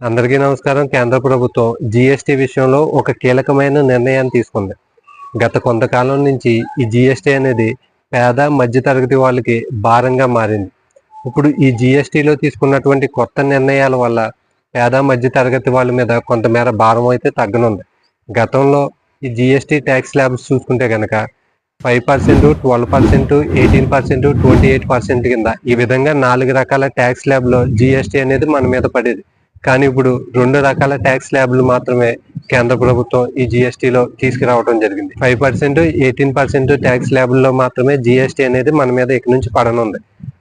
అందరికీ నమస్కారం. కేంద్ర ప్రభుత్వం జీఎస్టీ విషయంలో ఒక కీలకమైన నిర్ణయాన్ని తీసుకుంది. గత కొంతకాలం నుంచి ఈ జీఎస్టీ అనేది పేద మధ్యతరగతి వాళ్ళకి భారంగా మారింది. ఇప్పుడు ఈ జీఎస్టీలో తీసుకున్నటువంటి కొత్త నిర్ణయాల వల్ల పేద మధ్యతరగతి వాళ్ళ మీద కొంతమేర భారం అయితే తగ్గనుంది. గతంలో ఈ జిఎస్టి ట్యాక్స్ ల్యాబ్స్ చూసుకుంటే కనుక five percent twelve percent eighteen percent twenty eight percent కింద ఈ విధంగా నాలుగు రకాల ట్యాక్స్ ల్యాబ్లో జిఎస్టి అనేది మన మీద పడేది. కానీ ఇప్పుడు రెండు రకాల ట్యాక్స్ ల్యాబ్లు మాత్రమే కేంద్ర ప్రభుత్వం ఈ జిఎస్టిలో తీసుకురావడం జరిగింది. Five percent eighteen percent tax ల్యాబ్లో మాత్రమే జిఎస్టి అనేది మన మీద ఇక నుంచి పడనుంది.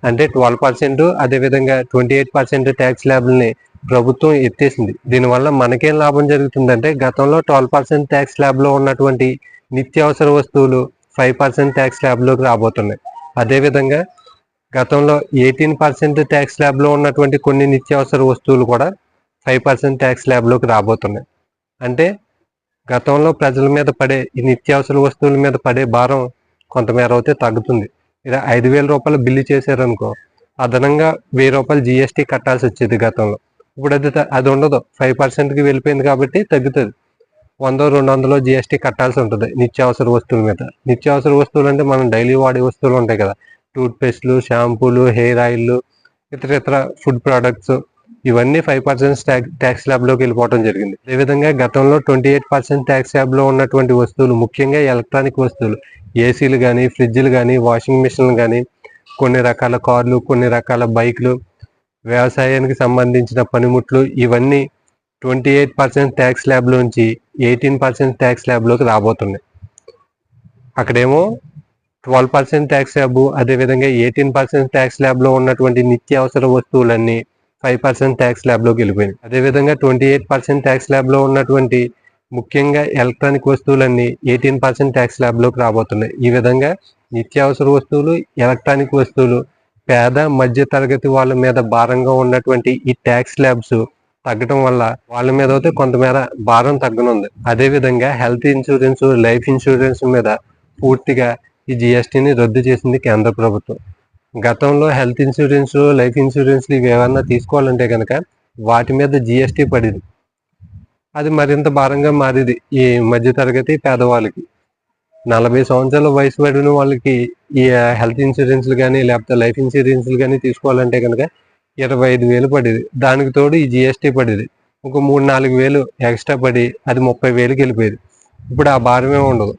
అంటే ట్వెల్వ్ పర్సెంట్ అదేవిధంగా ట్వంటీ ఎయిట్ పర్సెంట్ ట్యాక్స్ ల్యాబ్ని ప్రభుత్వం ఎత్తేసింది. దీనివల్ల మనకేం లాభం జరుగుతుందంటే గతంలో ట్వెల్వ్ పర్సెంట్ ట్యాక్స్ ల్యాబ్లో ఉన్నటువంటి నిత్యావసర వస్తువులు ఫైవ్ పర్సెంట్ ట్యాక్స్ ల్యాబ్లోకి రాబోతున్నాయి. అదేవిధంగా గతంలో ఎయిటీన్ పర్సెంట్ ట్యాక్స్ ల్యాబ్లో ఉన్నటువంటి కొన్ని నిత్యావసర వస్తువులు కూడా ఫైవ్ పర్సెంట్ ట్యాక్స్ ల్యాబ్లోకి రాబోతున్నాయి. అంటే గతంలో ప్రజల మీద పడే ఈ నిత్యావసర వస్తువుల మీద పడే భారం కొంతమేర అయితే తగ్గుతుంది. ఇలా ఐదు వేల రూపాయలు బిల్లు చేశారనుకో అదనంగా వెయ్యి రూపాయలు జిఎస్టీ కట్టాల్సి వచ్చేది గతంలో. ఇప్పుడు అది అది ఉండదు. ఫైవ్ పర్సెంట్కి వెళ్ళిపోయింది కాబట్టి తగ్గుతుంది. వంద రెండు వందలు జిఎస్టీ కట్టాల్సి ఉంటుంది నిత్యావసర వస్తువుల మీద. నిత్యావసర వస్తువులు అంటే మనం డైలీ వాడే వస్తువులు ఉంటాయి కదా. టూత్ పేస్ట్లు షాంపూలు హెయిర్ ఆయిల్ ఇతర ఇతర ఫుడ్ ప్రోడక్ట్స్ ఇవన్నీ ఫైవ్ పర్సెంట్ ట్యాక్స్ స్లాబ్లోకి వెళ్ళిపోవడం జరిగింది. అదేవిధంగా గతంలో ట్వంటీ ఎయిట్ పర్సెంట్ ట్యాక్స్ స్లాబ్లో ఉన్నటువంటి వస్తువులు ముఖ్యంగా ఎలక్ట్రానిక్ వస్తువులు ఏసీలు కానీ ఫ్రిడ్జ్లు కానీ వాషింగ్ మిషన్లు కానీ కొన్ని రకాల కార్లు కొన్ని రకాల బైక్లు వ్యవసాయానికి సంబంధించిన పనిముట్లు ఇవన్నీ ట్వంటీ ఎయిట్ పర్సెంట్ ట్యాక్స్ ల్యాబ్లోంచి ఎయిటీన్ పర్సెంట్ ట్యాక్స్ ల్యాబ్లోకి రాబోతున్నాయి. అక్కడేమో ట్వెల్వ్ పర్సెంట్ ట్యాక్స్ ల్యాబ్ అదేవిధంగా ఎయిటీన్ పర్సెంట్ ట్యాక్స్ ల్యాబ్లో ఉన్నటువంటి నిత్యావసర వస్తువులన్నీ ఫైవ్ పర్సెంట్ ట్యాక్స్ ల్యాబ్లోకి వెళ్ళిపోయింది. అదేవిధంగా ట్వంటీ ఎయిట్ పర్సెంట్ ట్యాక్స్ ల్యాబ్లో ఉన్నటువంటి ముఖ్యంగా ఎలక్ట్రానిక్ వస్తువులన్నీ ఎయిటీన్ పర్సెంట్ ట్యాక్స్ ల్యాబ్లోకి రాబోతున్నాయి. ఈ విధంగా నిత్యావసర వస్తువులు ఎలక్ట్రానిక్ వస్తువులు పేద మధ్య తరగతి వాళ్ళ మీద భారంగా ఉన్నటువంటి ఈ ట్యాక్స్ ల్యాబ్స్ తగ్గడం వల్ల వాళ్ళ మీద అయితే కొంతమేర భారం తగ్గనుంది. అదే విధంగా హెల్త్ ఇన్సూరెన్స్ లైఫ్ ఇన్సూరెన్స్ మీద పూర్తిగా ఈ జిఎస్టీని రద్దు చేసింది కేంద్ర ప్రభుత్వం. గతంలో హెల్త్ ఇన్సూరెన్స్ లైఫ్ ఇన్సూరెన్స్ ఇవి ఏమన్నా తీసుకోవాలంటే కనుక వాటి మీద జిఎస్టీ పడింది. అది మరింత భారంగా మారింది ఈ మధ్య తరగతి పేదవాళ్ళకి. నలభై సంవత్సరాల వయసు పడిన వాళ్ళకి ఈ హెల్త్ ఇన్సూరెన్స్లు కానీ లేకపోతే లైఫ్ ఇన్సూరెన్స్లు కానీ తీసుకోవాలంటే కనుక ఇరవై ఐదు వేలు పడేది. దానికి తోడు ఈ జిఎస్టీ పడేది. ఒక మూడు నాలుగు వేలు ఎక్స్ట్రా పడి అది ముప్పై వేలకి వెళ్ళిపోయేది. ఇప్పుడు ఆ భారమే ఉండదు.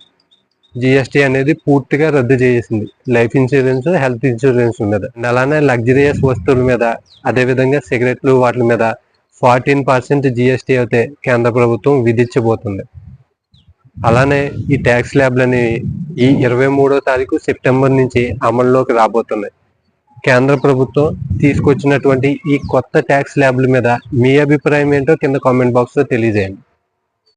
జిఎస్టీ అనేది పూర్తిగా రద్దు చేసింది. లైఫ్ ఇన్సూరెన్స్ హెల్త్ ఇన్సూరెన్స్ మీద. అలానే లగ్జరియస్ వస్తువుల మీద. అదేవిధంగా సిగరెట్లు వాటి మీద. ఫార్టీన్ పర్సెంట్ జిఎస్టీ అయితే కేంద్ర ప్రభుత్వం విధించబోతుంది. అలానే ఈ ట్యాక్స్ ల్యాబ్లని ఈ ఇరవై మూడో తారీఖు సెప్టెంబర్ నుంచి అమల్లోకి రాబోతున్నాయి. కేంద్ర ప్రభుత్వం తీసుకొచ్చినటువంటి ఈ కొత్త ట్యాక్స్ ల్యాబ్ల మీద మీ అభిప్రాయం ఏంటో కింద కామెంట్ బాక్స్లో తెలియజేయండి.